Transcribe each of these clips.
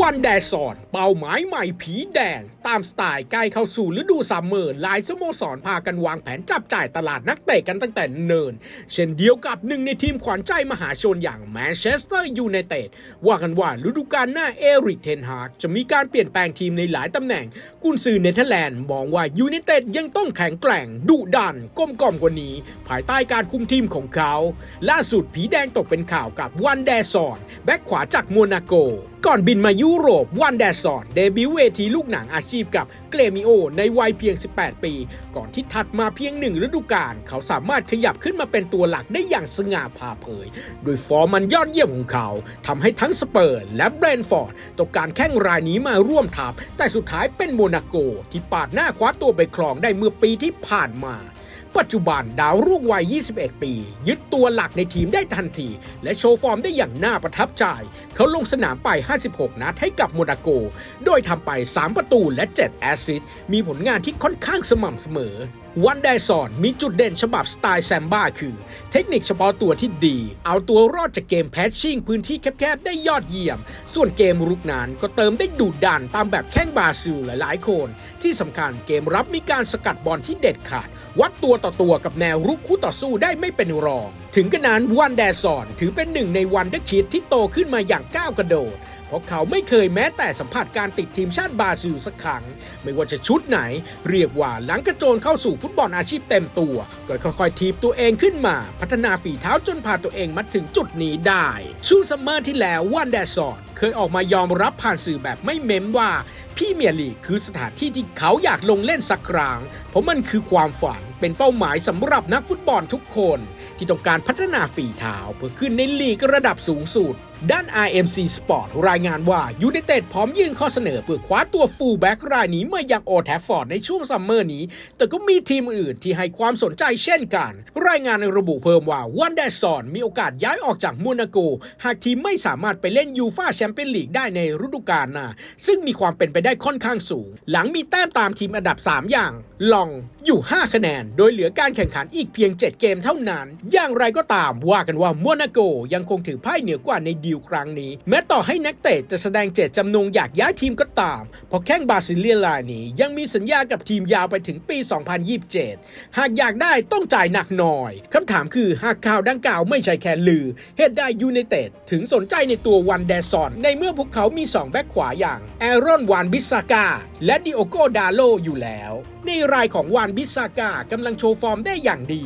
วันแดซอนเป้าหมายใหม่ผีแดง ตามสไตล์ใกล้เข้าสู่ฤดูซัมเมอร์หลายสโมสรพากันวางแผนจับจ่ายตลาดนักเตะกันตั้งแต่เนิน เช่นเดียวกับหนึ่งในทีมขวัญใจมหาชนอย่างแมนเชสเตอร์ยูไนเต็ดว่ากันว่าฤดูกาลหน้าเอริกเทนฮากจะมีการเปลี่ยนแปลงทีมในหลายตำแหน่ง กุนซือเนเธอร์แลนด์มองว่ายูไนเต็ดยังต้องแข็งแกร่งดุดันก้มก่อมกว่านี้ ภายใต้การคุมทีมของเขา ล่าสุดผีแดงตกเป็นข่าวกับวันแดซอนแบ็คขวาจากโมนาโกก่อนบินมายุโรปวันแดซอนเดบิวต์เวทีลูกหนังอาชีพกับเกรมิโอในวัยเพียง 18 ปี ก่อนที่ถัดมาเพียงหนึ่งฤดูกาลเขาสามารถขยับขึ้นมาเป็นตัวหลักได้อย่างสง่าผ่าเผย โดยฟอร์มมันยอดเยี่ยมของเขาทำให้ทั้งสเปอร์และเบรนฟอร์ดต้องการแข้งรายนี้มาร่วมทัพแต่สุดท้ายเป็นโมนาโก ที่ปาดหน้าคว้าตัวไปครองได้เมื่อปีที่ผ่านมา ปัจจุบันดาวรุ่งวัย 21 ปี ยึดตัวหลักในทีมได้ทันที และโชว์ฟอร์มได้อย่างน่าประทับใจ เขาลงสนามไป 56 นัดให้กับโมนาโก โดยทำไป 3 ประตูและ 7 แอสซิสต์มีผลงานที่ค่อนข้างสม่ำเสมอ วันไดซอนมีจุดเด่นฉบับสไตล์แซมบ้าคือ เทคนิคเฉพาะตัวที่ดี เอาตัวรอดจากเกมแพชชิ่งพื้นที่แคบๆ ได้ยอดเยี่ยม ส่วนเกมรุกนั้นก็เติมได้ดุดันตามแบบแข้งบาซิลหลายๆคน ที่สำคัญเกมรับมีการสกัดบอลที่เด็ดขาด วัดตัวต่อตัวกับแนวรุกคู่ต่อสู้ได้ไม่เป็นรอง ถึงกระนั้นวันแดซอนถือเป็นหนึ่งในวันเดอร์คิดที่โตขึ้นมาอย่างก้าวกระโดด เพราะเขาไม่เคยแม้แต่สัมผัสการติดทีมชาติบราซิลสักครั้ง ไม่ว่าจะชุดไหน เรียกว่าหลังกระโจนเข้าสู่ฟุตบอลอาชีพเต็มตัว ก็ค่อยๆทีบตัวเองขึ้นมา พัฒนาฝีเท้าจนพาตัวเองมาถึงจุดนี้ได้ช่วงซัมเมอร์ที่แล้ววันแดซอน เคยออกมายอมรับผ่านสื่อแบบไม่เม้มว่าพี่เมียร์ลีคือสถานที่ที่เขาอยากลงเล่นสักครั้งเพราะมันคือความฝันเป็นเป้าหมายสำหรับนักฟุตบอลทุกคน ที่ต้องการพัฒนาฝีเท้าเพื่อขึ้นในลีกระดับสูงสุด ด้าน IMC Sport รายงานว่ายู i นเต็ดพร้อมยื่นข้อเสนอเพื่อคว้าตัวฟูลแบ็กรายนี้มายังโอแทฟฟอร์ดในช่วงซัมเมอร์นี้ แต่ก็มีทีมอื่นที่ให้ความสนใจเช่นกัน รายงานระบุเพิ่มว่าวันแดซอนมีโอกาสย้ายออกจากโมนาโก หากทีมไม่สามารถไปเล่นยูฟาแชมเปี้ยนลีกได้ในฤดูกาลหน้าซึ่งมีความเป็นไปได้ค่อนข้างสูง หลังมีแต้มตามทีมอันดับ 3 อย่าง ลองอยู่ 5 คะแนน โดยเหลือการแข่งขันอีกเพียง 7 เกมเท่านั้น อย่างไรก็ตามว่ากันว่าโมนาโกยังคงถือไพ่เหนือกว่าในดีลครั้งนี้ แม้ต่อให้นักเตะจะแสดงเจตจำนงอยากย้ายทีมก็ตาม เพราะแข้งบราซิเลียนรายนี้ยังมีสัญญากับทีมยาวไปถึงปี 2027 หากอยากได้ต้องจ่ายหนักหน่อยคำถามคือหากข่าวดังกล่าวไม่ใช่แค่ลือเหตุใดยูไนเต็ดถึงสนใจในตัววันแดซอน ในเมื่อพวกเขามี 2 แบ็คขวาอย่างแอรอนวานบิสซากาและดิโอโกดาโลอยู่แล้ว ในรายของวานบิสซากากำลังโชว์ฟอร์มได้อย่างดี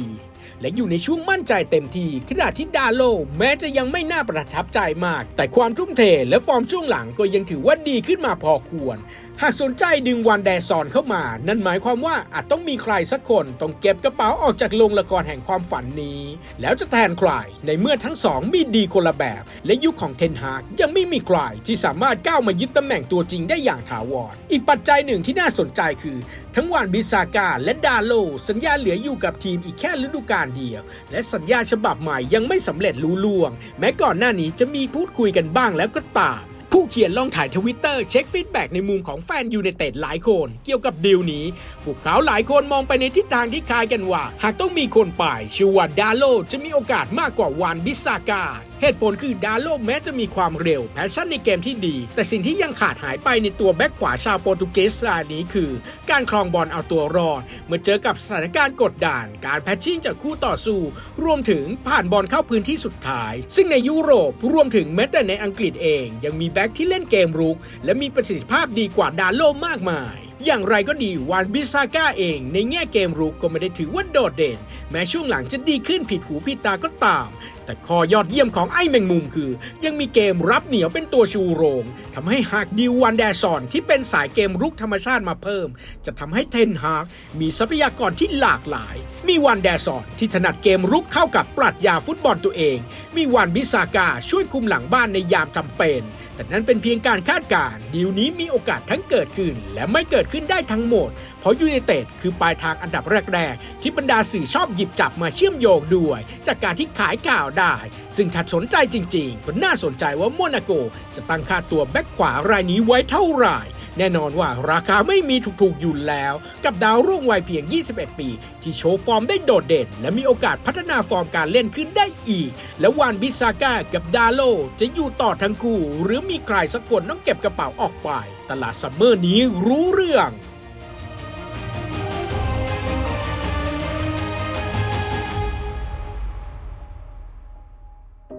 และอยู่ในช่วงมั่นใจเต็มที่ขณะที่ดาโล แม้จะยังไม่น่าประทับใจมาก แต่ความทุ่มเทและฟอร์มช่วงหลังก็ยังถือว่าดีขึ้นมาพอควร หากสนใจดึงวันแดซอนเข้ามา นั่นหมายความว่าอาจต้องมีใครสักคนต้องเก็บกระเป๋าออกจากโรงละครแห่งความฝันนี้ แล้วจะแทนใครในเมื่อทั้งสองมีดีคนละแบบ และยุคของเทนฮากยังไม่มีใครที่สามารถก้าวมายึดตำแหน่งตัวจริงได้อย่างถาวร อีกปัจจัยหนึ่งที่น่าสนใจคือ ทั้งวานบิซากาและดาโล สัญญาเหลืออยู่กับทีมอีกแค่ฤดูกาลเดียว และสัญญาฉบับใหม่ยังไม่สำเร็จรู้ล่วง แม้ก่อนหน้านี้จะมีพูดคุยกันบ้างแล้วก็ตาม ผู้เขียนลองถ่ายทวิตเตอร์เช็คฟีดแบ็กในมุมของแฟนยูไนเต็ดหลายคน เกี่ยวกับดีลนี้ พวกเขาหลายคนมองไปในทิศทางที่คล้ายกันว่า หากต้องมีคนไปชื่อว่าดาโลจะมีโอกาสมากกว่าวานบิซากา เหตุผลคือดาโลแม้จะมีความเร็ว แพชชั่นในเกมที่ดี แต่สิ่งที่ยังขาดหายไปในตัวแบ็คขวาชาวโปรตุเกสรายนี้คือ การครองบอลเอาตัวรอด เมื่อเจอกับสถานการณ์กดดันการแพชชิ่งจากคู่ต่อสู้ รวมถึงผ่านบอลเข้าพื้นที่สุดท้าย ซึ่งในยุโรปรวมถึงแม้แต่ในอังกฤษเอง ยังมีแบ็คที่เล่นเกมรุก และมีประสิทธิภาพดีกว่าดาโลมากมายอย่างไรก็ดีวานบิซาก้าเอง ในแง่เกมรุกก็ไม่ได้ถือว่าโดดเด่น แม้ช่วงหลังจะดีขึ้นผิดหูผิดตาก็ตามแต่ข้อยอดเยี่ยมของไอ้แมงมุมคือ ยังมีเกมรับเหนียวเป็นตัวชูโรงทำให้หากดิววันแดซอนที่เป็นสายเกมรุกธรรมชาติมาเพิ่ม จะทำให้เทนฮากมีทรัพยากรที่หลากหลาย มีวันแดซอนที่ถนัดเกมรุกเข้ากับปรัชญาฟุตบอลตัวเอง มีวันบิซากาช่วยคุมหลังบ้านในยามจำเป็นแต่นั้นเป็นเพียงการคาดการณ์ดีลนี้มีโอกาสทั้งเกิดขึ้น และไม่เกิดขึ้นได้ทั้งหมด เพราะยูไนเต็ดคือปลายทางอันดับแรก ๆ ที่บรรดาสื่อชอบหยิบจับมาเชื่อมโยงด้วย จากการที่ขายข่าวได้ ซึ่งถ้าสนใจจริงๆ ก็น่าสนใจว่าโมนาโก จะตั้งค่าตัวแบ็คขวารายนี้ไว้เท่าไหร่ แน่นอนว่าราคาไม่มีถูกๆอยู่แล้ว กับดาวรุ่งวัยเพียง 21 ปี ที่โชว์ฟอร์มได้โดดเด่น และมีโอกาสพัฒนาฟอร์มการเล่นขึ้นได้อีก และวานบิซาก้ากับดาโลจะอยู่ต่อทั้งคู่ หรือมีใครสักคนต้องเก็บกระเป๋าออกไป ตลาดซัมเมอร์นี้รู้เรื่อง